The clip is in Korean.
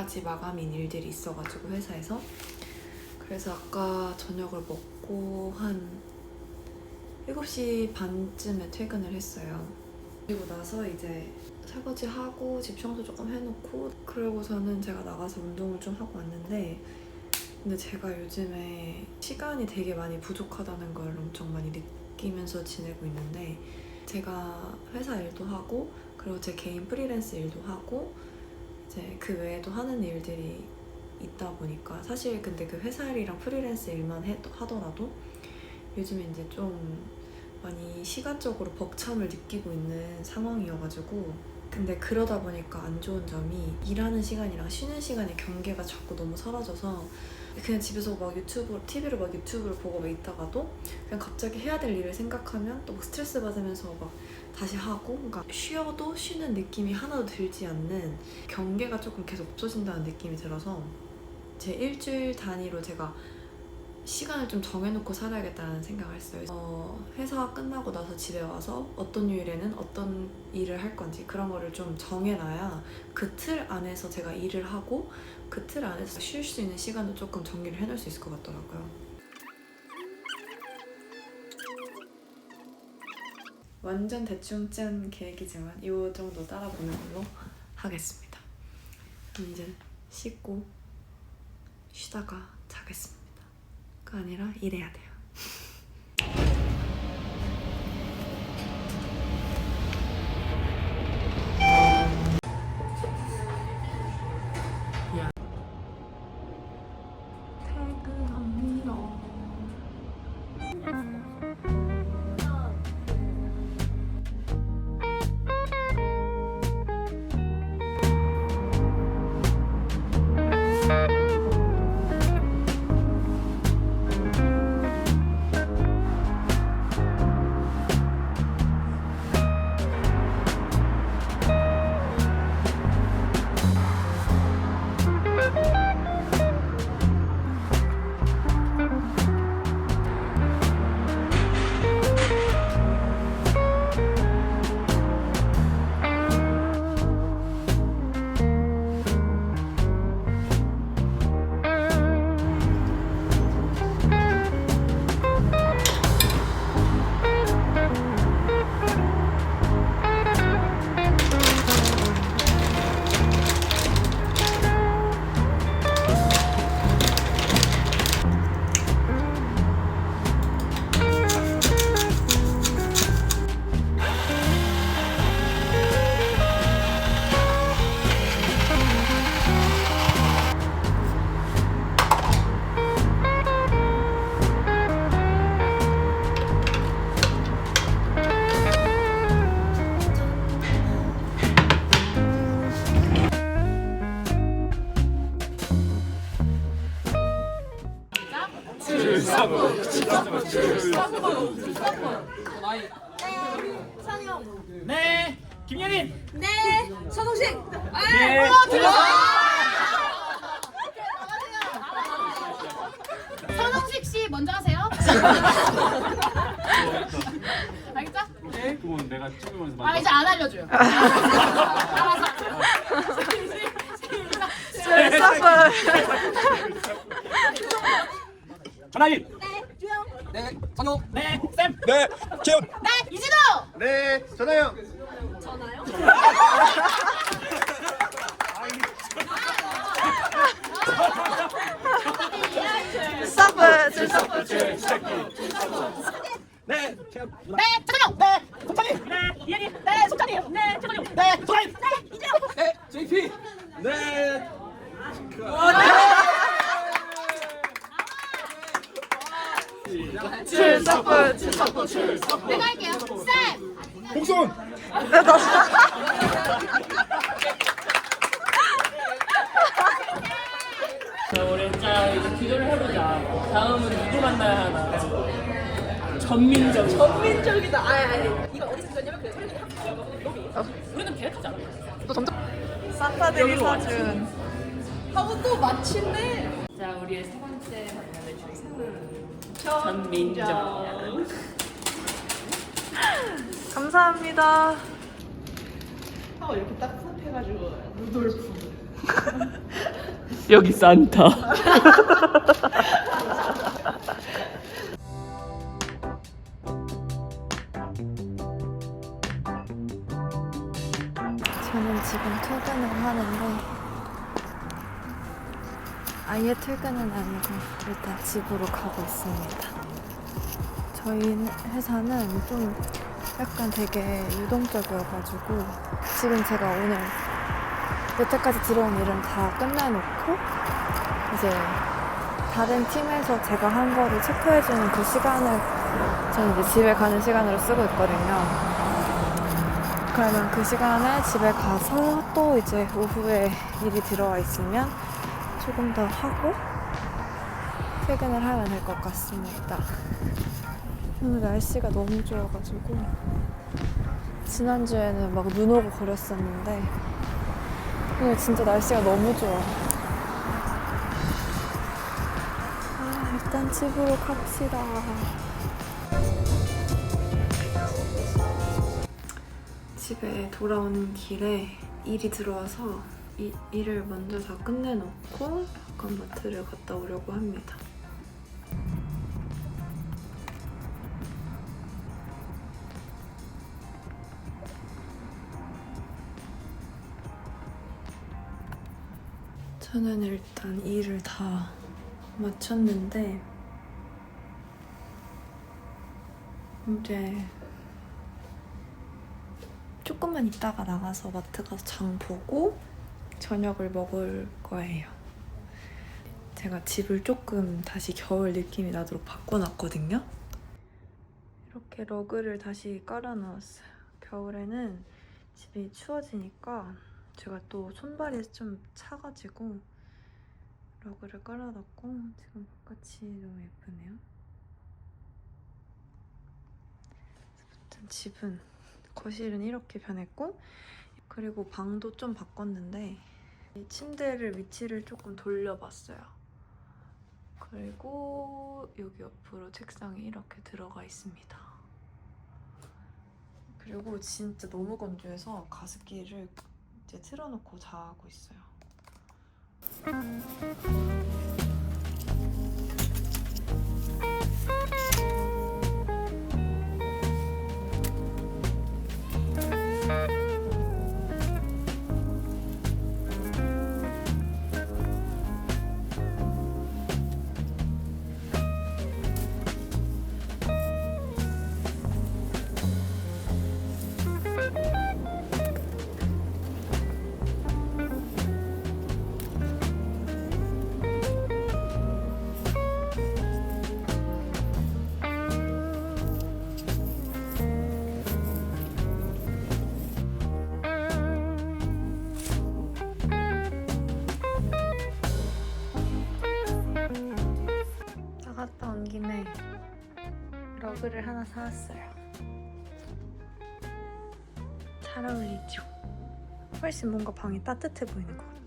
10시까지 마감인 일들이 있어가지고 회사에서 그래서 아까 저녁을 먹고 한 7시 반쯤에 퇴근을 했어요. 그리고 나서 이제 설거지하고 집 청소 조금 해놓고 그러고서는 제가 나가서 운동을 좀 하고 왔는데 근데 제가 요즘에 시간이 되게 많이 부족하다는 걸 엄청 많이 느끼면서 지내고 있는데 제가 회사 일도 하고 그리고 제 개인 프리랜스 일도 하고 이제 그 외에도 하는 일들이 있다 보니까 사실 근데 그 회사 일이랑 프리랜스 일만 해, 하더라도 요즘에 이제 좀 많이 시간적으로 벅참을 느끼고 있는 상황이어가지고 근데 그러다 보니까 안 좋은 점이 일하는 시간이랑 쉬는 시간의 경계가 자꾸 너무 사라져서 그냥 집에서 막 유튜브, TV로 막 유튜브를 보고 막 있다가도 그냥 갑자기 해야 될 일을 생각하면 또 막 스트레스 받으면서 막 다시 하고 그러니까 쉬어도 쉬는 느낌이 하나도 들지 않는 경계가 조금 계속 없어진다는 느낌이 들어서 제 일주일 단위로 제가 시간을 좀 정해놓고 살아야겠다는 생각을 했어요. 어, 회사 끝나고 나서 집에 와서 어떤 요일에는 어떤 일을 할 건지 그런 거를 좀 정해놔야 그 틀 안에서 제가 일을 하고 그 틀 안에서 쉴 수 있는 시간도 조금 정리를 해놓을 수 있을 것 같더라고요. 완전 대충 짠 계획이지만 이 정도 따라보는 걸로 하겠습니다. 이제 씻고 쉬다가 자겠습니다. 그 아니라 일해야 돼요. 네, 김예린. 네, 서동식. 아, 네. 서동식 씨 먼저 하세요. 알겠죠? 네. 그건 내가 찍으면서 아 이제 안 알려줘요. 전화일. 네, 주영. 네, 선호. 네, 쌤. 네, 재훈. 네, 이진호. 네, 전하영. 스타프. 네. 네, 최선영. 네, 석찬이. 네, 이혜리. 네, 석찬이. 네, 최선영. 네, 조아일. 네, 이진호. 네, JP. 네. 스타프, 내가 할게요. 쌤. 홍순. 자, 우리 자 이제 기도를 해보자. 다음은 누구 만나야 하나? 전민정. 전민정이다. 아, 아니, 이거 어디서 들었냐면 그 너무 우리는 계획하지 않았어. 산타들이 사준. 하고 또 마침내. 자, 우리의 세 번째 만남의 주인공 전민정. 감사합니다. 하고 이렇게 딱 섭해가지고 루돌프. 여기 산타. 저는 지금 퇴근을 하는데 아예 퇴근은 아니고 일단 집으로 가고 있습니다. 저희 회사는 좀 약간 되게 유동적이어가지고 지금 제가 오늘 여태까지 들어온 일은 다 끝내놓고 이제 다른 팀에서 제가 한 거를 체크해주는 그 시간을 저는 이제 집에 가는 시간으로 쓰고 있거든요. 그러면 그 시간에 집에 가서 또 이제 오후에 일이 들어와 있으면 조금 더 하고 퇴근을 하면 될 것 같습니다. 오늘 날씨가 너무 좋아가지고 지난주에는 막 눈 오고 그랬었는데 오늘 진짜 날씨가 너무 좋아. 아, 일단 집으로 갑시다. 집에 돌아오는 길에 일이 들어와서 이 일을 먼저 다 끝내놓고 잠깐 마트를 갔다 오려고 합니다. 저는 일단 일을 다 마쳤는데 이제 조금만 있다가 나가서 마트 가서 장 보고 저녁을 먹을 거예요. 제가 집을 조금 다시 겨울 느낌이 나도록 바꿔놨거든요. 이렇게 러그를 다시 깔아놓았어요. 겨울에는 집이 추워지니까 제가 또 손발이 좀 차가지고 러그를 깔아놨고 지금 바깥이 너무 예쁘네요. 아무튼 집은 거실은 이렇게 변했고 그리고 방도 좀 바꿨는데 이 침대를 위치를 조금 돌려봤어요. 그리고 여기 옆으로 책상이 이렇게 들어가 있습니다. 그리고 진짜 너무 건조해서 가습기를 이제 틀어놓고 자고 있어요. 러그를 하나 사왔어요. 잘 어울리죠? 훨씬 뭔가 방이 따뜻해 보이는 것 같아요.